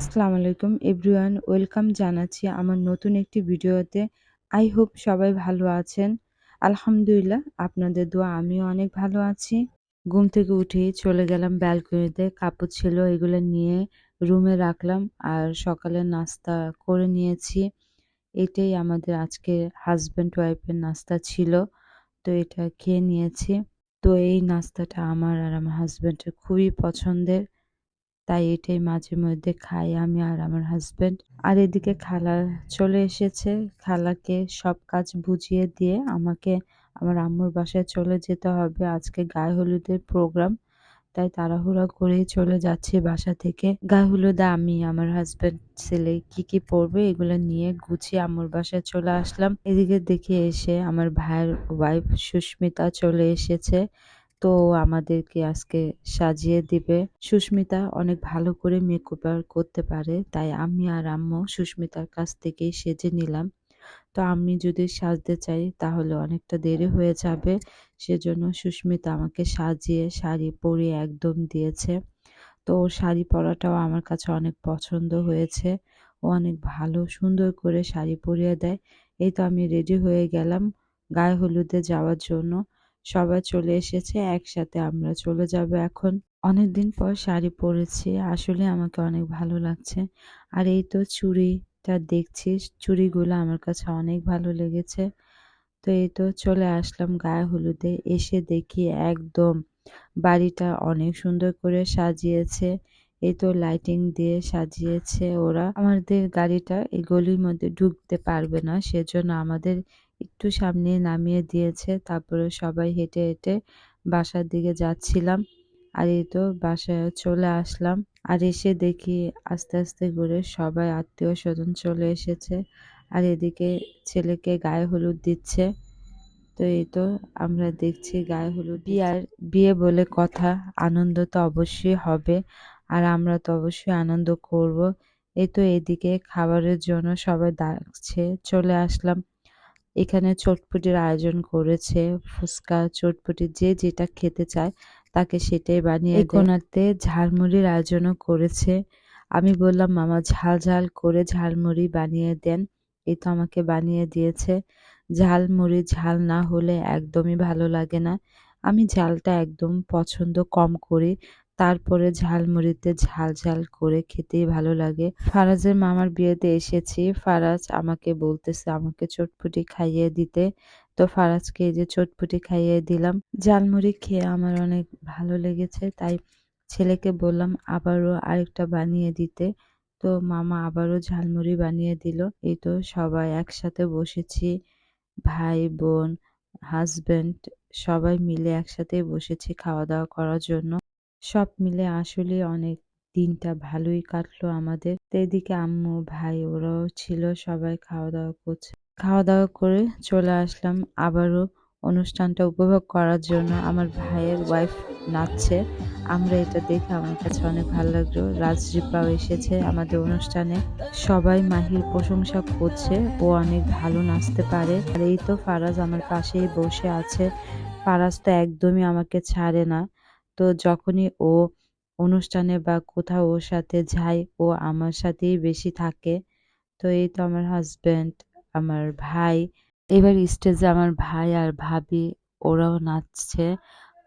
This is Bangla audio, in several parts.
আসসালামু আলাইকুম এভরিওয়ান, ওয়েলকাম জানাচ্ছি আমার নতুন একটি ভিডিওতে। আই হোপ সবাই ভালো আছেন। আলহামদুলিল্লাহ, আপনাদের দোয়া আমিও অনেক ভালো আছি। ঘুম থেকে উঠেই চলে গেলাম ব্যালকনিতে, কাপড় ছিল এগুলো নিয়ে রুমে রাখলাম আর সকালে নাস্তা করে নিয়েছি। এটাই আমাদের আজকে হাজব্যান্ড ওয়াইফের নাস্তা ছিল, তো এটা খেয়ে নিয়েছি। তো এই নাস্তাটা আমার আর আমার হাজব্যান্ডের খুবই পছন্দের। তাই এটাই মাঝে মধ্যে খাই আমি আর আমার হাজবেন্ড আর এদিকে খালা চলে এসেছে, খালাকে সব কাজ বুঝিয়ে দিয়ে আমাকে, আমার আম্মুর বাসায় চলে যেতে হবে। আজকে গায়ে হলুদের প্রোগ্রাম তাই তাড়াহুড়া করেই চলে যাচ্ছি বাসা থেকে। গায়ে হলুদে আমি, আমার হাজব্যান্ড ছেলে কি কি পরবে এগুলো নিয়ে গুছিয়ে আম্মুর বাসায় চলে আসলাম। এদিকে দেখে এসে আমার ভাইয়ের ওয়াইফ সুস্মিতা চলে এসেছে। তো আমাদেরকে আজকে সাজিয়ে দিবে। সুস্মিতা অনেক ভালো করে মেকআপ করতে পারে, তাই আমি আর আম্মু সুস্মিতার কাছ থেকেই সেজে নিলাম। তো আমি যদি সাজতে চাই, তাহলে অনেকটা দেরি হয়ে যাবে। সেজন্য সুস্মিতা আমাকে সাজিয়ে শাড়ি পরিয়ে একদম দিয়েছে। তো শাড়ি পরাটাও আমার কাছে অনেক পছন্দ হয়েছে। ও অনেক ভালো, সুন্দর করে শাড়ি পরিয়ে দেয়। এই তো আমি রেডি হয়ে গেলাম গায়ে হলুদে যাওয়ার জন্য। সবাই চলে এসেছে, একসাথে আমরা চলে যাব এখন। অনেকদিন পর শাড়ি পরেছি, আসলে আমাকে অনেক ভালো লাগছে। আর এই তো চুড়িটা দেখছি, চুড়িগুলো আমার কাছে অনেক ভালো লেগেছে। তো এই তো চলে আসলাম গায়ে হলুদে, এসে দেখি একদম বাড়িটা অনেক সুন্দর করে সাজিয়েছে। এই তো লাইটিং দিয়ে সাজিয়েছে ওরা। আমাদের গাড়িটা এই গলির মধ্যে ঢুকতে পারবে না, সেজন্য আমাদের একটু সামনে নামিয়ে দিয়েছে। তারপরে সবাই হেঁটে হেঁটে বাসার দিকে যাচ্ছিলাম। আর এই তো বাসায় চলে আসলাম। আর এসে দেখি আস্তে আস্তে করে সবাই আত্মীয় স্বজন চলে এসেছে। আর এদিকে ছেলেকে গায়ে হলুদ দিচ্ছে। তো এই তো আমরা দেখছি গায়ে হলুদ বিয়ার বিয়ে বলে কথা, আনন্দ তো অবশ্যই হবে। আর আমরা তো অবশ্যই আনন্দ করব। এই তো এদিকে খাবারের জন্য সবাই ডাকছে। চলে আসলাম। এখানে চটপটির আয়োজন করেছে। ফুচকা চটপটি যে যেটা খেতে চায় তাকে সেটাই বানিয়ে কোনাতে ঝালমুড়ির আয়োজনও করেছে। আমি বললাম মামা ঝাল ঝাল করে ঝালমুড়ি বানিয়ে দেন। এই তো আমাকে বানিয়ে দিয়েছে। ঝালমুড়ি ঝাল না হলে একদমই ভালো লাগে না। আমি ঝালটা একদম পছন্দ কম করি। তারপরে ঝালমুড়িতে ঝাল ঝাল করে খেতেই ভালো লাগে। ফারাজের মামার বিয়েতে এসেছি। ফারাজ আমাকে বলতেছে, আমাকে চটপটি খাইয়ে দিতে। তো ফারাজকে এই যে চটপটি খাইয়ে দিলাম। ঝালমুড়ি খেয়ে আমার অনেক ভালো লেগেছে। তাই ছেলেকে বললাম, আবারও আরেকটা বানিয়ে দিতে। তো মামা আবারও ঝালমুড়ি বানিয়ে দিল। এই তো সবাই একসাথে বসেছি। ভাই, বোন হাজব্যান্ড সবাই মিলে একসাথে বসেছি খাওয়া দাওয়া করার জন্য। সব মিলে আসলে অনেক দিনটা ভালোই কাটলো আমাদের। তো এদিকে আম্মু, ভাই ওরাও ছিল, সবাই খাওয়া দাওয়া করছে। খাওয়া দাওয়া করে চলে আসলাম আবারও অনুষ্ঠানটা উপভোগ করার জন্য। আমার ভাইয়ের ওয়াইফ নাচছে। আমরা এটা দেখে আমার কাছে অনেক ভালো লাগল। রাজরিপাও এসেছে আমাদের অনুষ্ঠানে। সবাই মাহির প্রশংসা করছে। ও অনেক ভালো নাচতে পারে। আর এই তো ফারাজ আমার পাশেই বসে আছে। ফারাজ তো একদমই আমাকে ছাড়ে না। তো যখনই ও অনুষ্ঠানে বা কোথাও ওর সাথে যাই ও আমার সাথেই বেশি থাকে। তো এই তো আমার হাজব্যান্ড আমার ভাই। এবার স্টেজে আমার ভাই আর ভাবি, ওরাও নাচছে।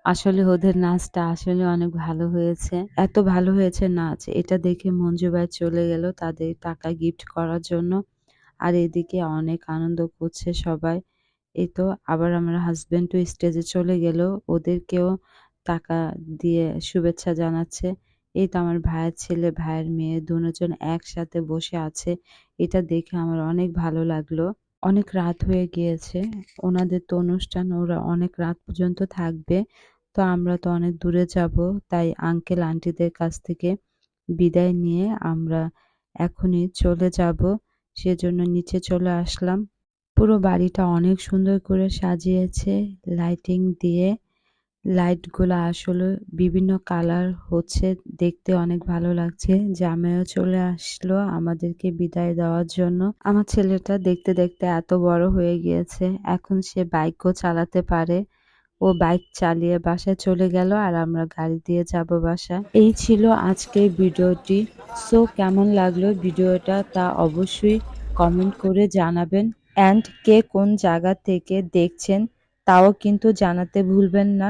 আসলে ওদের নাচটা আসলে অনেক ভালো হয়েছে। এত ভালো হয়েছে নাচ, এটা দেখে মঞ্জু ভাই চলে গেল তাদের টাকা গিফট করার জন্য। আর এদিকে অনেক আনন্দ করছে সবাই। এই তো আবার আমার হাজব্যান্ডও স্টেজে চলে গেল। ওদেরকেও টাকা দিয়ে শুভেচ্ছা জানাচ্ছে। এই তো আমার ভাইয়ের ছেলে, ভাইয়ের মেয়ে দুজন একসাথে বসে আছে। এটা দেখে আমার অনেক ভালো লাগল। অনেক রাত হয়ে গিয়েছে। ওনাদের তো অনুষ্ঠান, ওরা অনেক রাত পর্যন্ত থাকবে। তো আমরা তো অনেক দূরে যাব। তাই আঙ্কেল আন্টিদের কাছ থেকে বিদায় নিয়ে আমরা এখনই চলে যাব। সেজন্য নিচে চলে আসলাম। পুরো বাড়িটা অনেক সুন্দর করে সাজিয়েছে। লাইটিং দিয়ে। লাইটগুলো আসলে বিভিন্ন কালার হচ্ছে, দেখতে অনেক ভালো লাগছে। জামাইও চলে আসলো আমাদেরকে বিদায় দেওয়ার জন্য। আমার ছেলেটা দেখতে দেখতে এত বড় হয়ে গিয়েছে, এখন সে বাইকও চালাতে পারে। ও বাইক চালিয়ে বাসায় চলে গেল আর আমরা গাড়ি দিয়ে যাব বাসা এই ছিল আজকের ভিডিওটি। সো কেমন লাগল ভিডিওটা তা অবশ্যই কমেন্ট করে জানাবেন। অ্যান্ড কে কোন জায়গা থেকে দেখছেন তাও কিন্তু জানাতে ভুলবেন না।